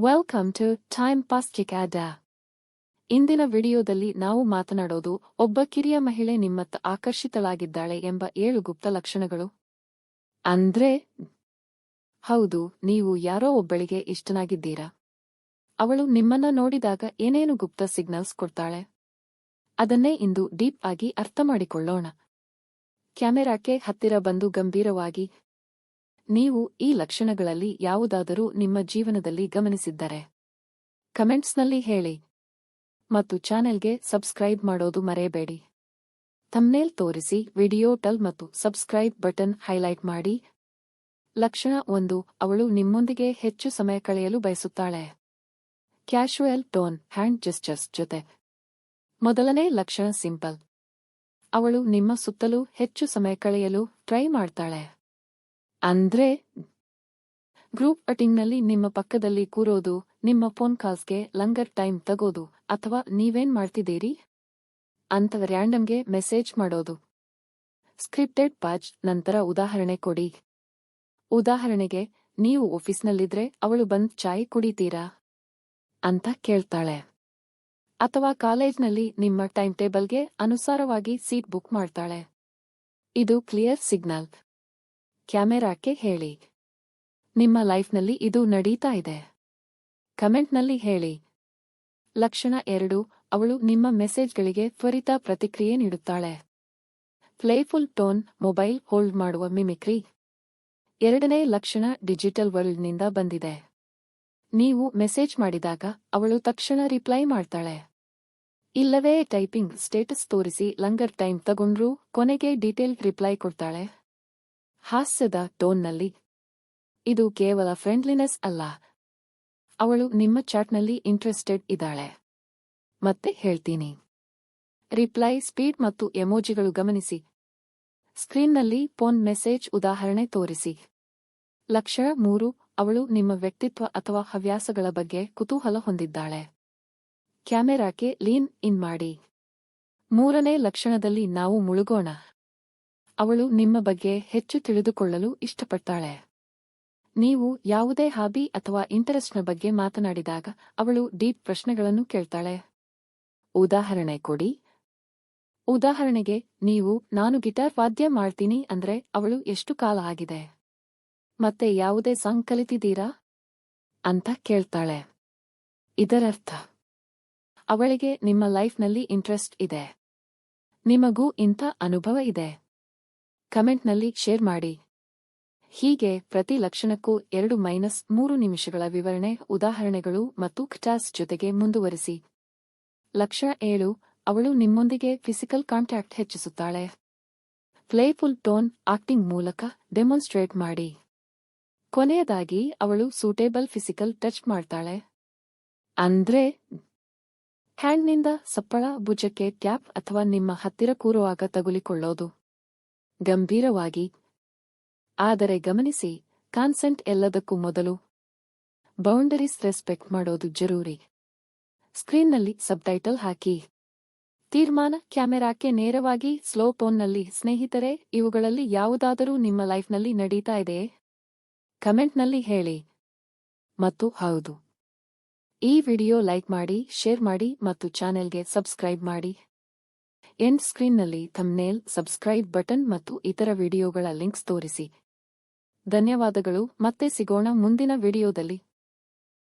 Welcome to time pass ಚಿಕ್ಯಾಡ ಇಂದಿನ ವಿಡಿಯೋದಲ್ಲಿ ನಾವು ಮಾತನಾಡೋದು ಒಬ್ಬ ಕಿರಿಯ ಮಹಿಳೆ ನಿಮ್ಮತ್ತ ಆಕರ್ಷಿತಳಾಗಿದ್ದಾಳೆ ಎಂಬ ಏಳು ಗುಪ್ತ ಲಕ್ಷಣಗಳು. ಅಂದ್ರೆ? ಹೌದು, ನೀವು ಯಾರೋ ಒಬ್ಬಳಿಗೆ ಇಷ್ಟನಾಗಿದ್ದೀರಾ? ಅವಳು ನಿಮ್ಮನ್ನ ನೋಡಿದಾಗ ಏನೇನು ಗುಪ್ತ ಸಿಗ್ನಲ್ಸ್ ಕೊಡ್ತಾಳೆ? ಅದನ್ನೇ ಇಂದು ಡೀಪ್ ಆಗಿ ಅರ್ಥ ಮಾಡಿಕೊಳ್ಳೋಣ. ಕ್ಯಾಮೆರಾಕ್ಕೆ ಹತ್ತಿರ ಬಂದು ಗಂಭೀರವಾಗಿ ನೀವು ಈ ಲಕ್ಷಣಗಳಲ್ಲಿ ಯಾವುದಾದರೂ ನಿಮ್ಮ ಜೀವನದಲ್ಲಿ ಗಮನಿಸಿದ್ದರೆ, ಕಮೆಂಟ್ಸ್ನಲ್ಲಿ ಹೇಳಿ ಮತ್ತು ಚಾನೆಲ್ಗೆ ಸಬ್ಸ್ಕ್ರೈಬ್ ಮಾಡೋದು ಮರೆಯಬೇಡಿ. ಥಂಬ್ನೇಲ್ ತೋರಿಸಿ ವಿಡಿಯೋ ಟಲ್ ಮತ್ತು ಸಬ್ಸ್ಕ್ರೈಬ್ ಬಟನ್ ಹೈಲೈಟ್ ಮಾಡಿ. ಲಕ್ಷಣ ಒಂದು, ಅವಳು ನಿಮ್ಮೊಂದಿಗೆ ಹೆಚ್ಚು ಸಮಯ ಕಳೆಯಲು ಬಯಸುತ್ತಾಳೆ. ಕ್ಯಾಶುಯಲ್ ಟೋನ್, ಹ್ಯಾಂಡ್ ಜೆಸ್ಚರ್ಸ್ ಜೊತೆ. ಮೊದಲನೇ ಲಕ್ಷಣ ಸಿಂಪಲ್. ಅವಳು ನಿಮ್ಮ ಸುತ್ತಲೂ ಹೆಚ್ಚು ಸಮಯ ಕಳೆಯಲು ಟ್ರೈ ಮಾಡ್ತಾಳೆ. ಅಂದ್ರೆ, ಗ್ರೂಪ್ ಅಟಿಂಗ್ನಲ್ಲಿ ನಿಮ್ಮ ಪಕ್ಕದಲ್ಲಿ ಕೂರೋದು, ನಿಮ್ಮ ಫೋನ್ ಕಾಲ್ಸ್ಗೆ ಲಂಗರ್ ಟೈಮ್ ತಗೋದು ಅಥವಾ ನೀವೇನ್ ಮಾಡ್ತಿದ್ದೀರಿ? ಅಂತ ರ್ಯಾಂಡಮ್ಗೆ ಮೆಸೇಜ್ ಮಾಡೋದು. ಸ್ಕ್ರಿಪ್ಟೆಡ್ ಪಾಚ್ ನಂತರ ಉದಾಹರಣೆ ಕೊಡಿ. ಉದಾಹರಣೆಗೆ, ನೀವು ಆಫೀಸ್ನಲ್ಲಿದ್ರೆ ಅವಳು ಬಂದ್ ಚಾಯ್ ಕುಡಿತೀರಾ? ಅಂತ ಕೇಳ್ತಾಳೆ. ಅಥವಾ ಕಾಲೇಜ್ನಲ್ಲಿ ನಿಮ್ಮ ಟೈಮ್ ಟೇಬಲ್ಗೆ ಅನುಸಾರವಾಗಿ ಸೀಟ್ ಬುಕ್ ಮಾಡ್ತಾಳೆ. ಇದು ಕ್ಲಿಯರ್ ಸಿಗ್ನಲ್. ಕ್ಯಾಮೆರಾಕ್ಕೆ ಹೇಳಿ. ನಿಮ್ಮ ಲೈಫ್ನಲ್ಲಿ ಇದು ನಡೀತಾ ಇದೆ. ಕಮೆಂಟ್ನಲ್ಲಿ ಹೇಳಿ. ಲಕ್ಷಣ ಎರಡು, ಅವಳು ನಿಮ್ಮ ಮೆಸೇಜ್ಗಳಿಗೆ ತ್ವರಿತ ಪ್ರತಿಕ್ರಿಯೆ ನೀಡುತ್ತಾಳೆ. ಪ್ಲೇಫುಲ್ ಟೋನ್, ಮೊಬೈಲ್ ಹೋಲ್ಡ್ ಮಾಡುವ ಮಿಮಿಕ್ರಿ. ಎರಡನೇ ಲಕ್ಷಣ ಡಿಜಿಟಲ್ ವರ್ಲ್ಡ್ನಿಂದ ಬಂದಿದೆ. ನೀವು ಮೆಸೇಜ್ ಮಾಡಿದಾಗ ಅವಳು ತಕ್ಷಣ ರಿಪ್ಲೈ ಮಾಡ್ತಾಳೆ. ಇಲ್ಲವೇ ಟೈಪಿಂಗ್ ಸ್ಟೇಟಸ್ ತೋರಿಸಿ ಲಂಗರ್ ಟೈಮ್ ತಗೊಂಡ್ರೂ ಕೊನೆಗೆ ಡೀಟೇಲ್ ರಿಪ್ಲೈ ಕೊಡ್ತಾಳೆ. ಹಾಸ್ಯದ ಟೋನ್ನಲ್ಲಿ, ಇದು ಕೇವಲ ಫ್ರೆಂಡ್ಲಿನೆಸ್ ಅಲ್ಲ. ಅವಳು ನಿಮ್ಮ ಚಾಟ್ನಲ್ಲಿ ಇಂಟ್ರೆಸ್ಟೆಡ್ ಇದ್ದಾಳೆ. ಮತ್ತೆ ಹೇಳ್ತೀನಿ. ರಿಪ್ಲೈ ಸ್ಪೀಡ್ ಮತ್ತು ಎಮೋಜಿಗಳು ಗಮನಿಸಿ. ಸ್ಕ್ರೀನ್ನಲ್ಲಿ ಫೋನ್ ಮೆಸೇಜ್ ಉದಾಹರಣೆ ತೋರಿಸಿ. ಲಕ್ಷಣ ಮೂರು, ಅವಳು ನಿಮ್ಮ ವ್ಯಕ್ತಿತ್ವ ಅಥವಾ ಹವ್ಯಾಸಗಳ ಬಗ್ಗೆ ಕುತೂಹಲ ಹೊಂದಿದ್ದಾಳೆ. ಕ್ಯಾಮೆರಾಕ್ಕೆ ಲೀನ್ ಇನ್ ಮಾಡಿ. ಮೂರನೇ ಲಕ್ಷಣದಲ್ಲಿ ನಾವು ಮುಳುಗೋಣ. ಅವಳು ನಿಮ್ಮ ಬಗ್ಗೆ ಹೆಚ್ಚು ತಿಳಿದುಕೊಳ್ಳಲು ಇಷ್ಟಪಡ್ತಾಳೆ. ನೀವು ಯಾವುದೇ ಹಾಬಿ ಅಥವಾ ಇಂಟರೆಸ್ಟ್ನ ಬಗ್ಗೆ ಮಾತನಾಡಿದಾಗ ಅವಳು ಡೀಪ್ ಪ್ರಶ್ನೆಗಳನ್ನು ಕೇಳ್ತಾಳೆ. ಉದಾಹರಣೆ ಕೊಡಿ. ಉದಾಹರಣೆಗೆ, ನೀವು, ನಾನು ಗಿಟಾರ್ ವಾದ್ಯ ಮಾಡ್ತೀನಿ ಅಂದ್ರೆ ಅವಳು ಎಷ್ಟು ಕಾಲ ಆಗಿದೆ? ಮತ್ತೆ ಯಾವುದೇ ಸಾಂಗ್ ಕಲಿತಿದ್ದೀರಾ? ಅಂತ ಕೇಳ್ತಾಳೆ. ಇದರರ್ಥ, ಅವಳಿಗೆ ನಿಮ್ಮ ಲೈಫ್ನಲ್ಲಿ ಇಂಟ್ರೆಸ್ಟ್ ಇದೆ. ನಿಮಗೂ ಇಂಥ ಅನುಭವ ಇದೆ. ಕಮೆಂಟ್ನಲ್ಲಿ ಶೇರ್ ಮಾಡಿ. ಹೀಗೆ ಪ್ರತಿ ಲಕ್ಷಣಕ್ಕೂ ಎರಡು ಮೈನಸ್ ಮೂರು ನಿಮಿಷಗಳ ವಿವರಣೆ, ಉದಾಹರಣೆಗಳು ಮತ್ತು ಕ್ಟಾಸ್ ಜೊತೆಗೆ ಮುಂದುವರಿಸಿ. ಲಕ್ಷ ಏಳು, ಅವಳು ನಿಮ್ಮೊಂದಿಗೆ ಫಿಸಿಕಲ್ ಕಾಂಟ್ಯಾಕ್ಟ್ ಹೆಚ್ಚಿಸುತ್ತಾಳೆ. ಪ್ಲೇಫುಲ್ ಟೋನ್ ಆಕ್ಟಿಂಗ್ ಮೂಲಕ ಡೆಮಾನ್ಸ್ಟ್ರೇಟ್ ಮಾಡಿ. ಕೊನೆಯದಾಗಿ, ಅವಳು ಸೂಟೇಬಲ್ ಫಿಸಿಕಲ್ ಟಚ್ ಮಾಡ್ತಾಳೆ. ಅಂದ್ರೆ, ಹ್ಯಾಂಡ್ನಿಂದ ಸಪ್ಪಳ ಭುಜಕ್ಕೆ ಟ್ಯಾಪ್ ಅಥವಾ ನಿಮ್ಮ ಹತ್ತಿರ ಕೂರುವಾಗ ತಗುಲಿಕೊಳ್ಳೋದು. ಗಂಭೀರವಾಗಿ. ಆದರೆ ಗಮನಿಸಿ, ಕಾನ್ಸೆಂಟ್ ಎಲ್ಲದಕ್ಕೂ ಮೊದಲು ಬೌಂಡರೀಸ್ ರೆಸ್ಪೆಕ್ಟ್ ಮಾಡೋದು ಜರೂರಿ. ಸ್ಕ್ರೀನ್ನಲ್ಲಿ ಸಬ್ಟೈಟಲ್ ಹಾಕಿ. ತೀರ್ಮಾನ ಕ್ಯಾಮೆರಾಕ್ಕೆ ನೇರವಾಗಿ ಸ್ಲೋ ಟೋನ್ನಲ್ಲಿ, ಸ್ನೇಹಿತರೆ, ಇವುಗಳಲ್ಲಿ ಯಾವುದಾದರೂ ನಿಮ್ಮ ಲೈಫ್ನಲ್ಲಿ ನಡೀತಾ ಇದೆಯೇ ಕಮೆಂಟ್ನಲ್ಲಿ ಹೇಳಿ. ಮತ್ತು ಹೌದು. ಈ ವಿಡಿಯೋ ಲೈಕ್ ಮಾಡಿ, ಶೇರ್ ಮಾಡಿ ಮತ್ತು ಚಾನೆಲ್ಗೆ ಸಬ್ಸ್ಕ್ರೈಬ್ ಮಾಡಿ. ಎಂಡ್ ಸ್ಕ್ರೀನ್ನಲ್ಲಿ ಥಮ್ನೇಲ್ ಸಬ್ಸ್ಕ್ರೈಬ್ ಬಟನ್ ಮತ್ತು ಇತರ ವಿಡಿಯೋಗಳ ಲಿಂಕ್ಸ್ ತೋರಿಸಿ. ಧನ್ಯವಾದಗಳು, ಮತ್ತೆ ಸಿಗೋಣ ಮುಂದಿನ ವಿಡಿಯೋದಲ್ಲಿ.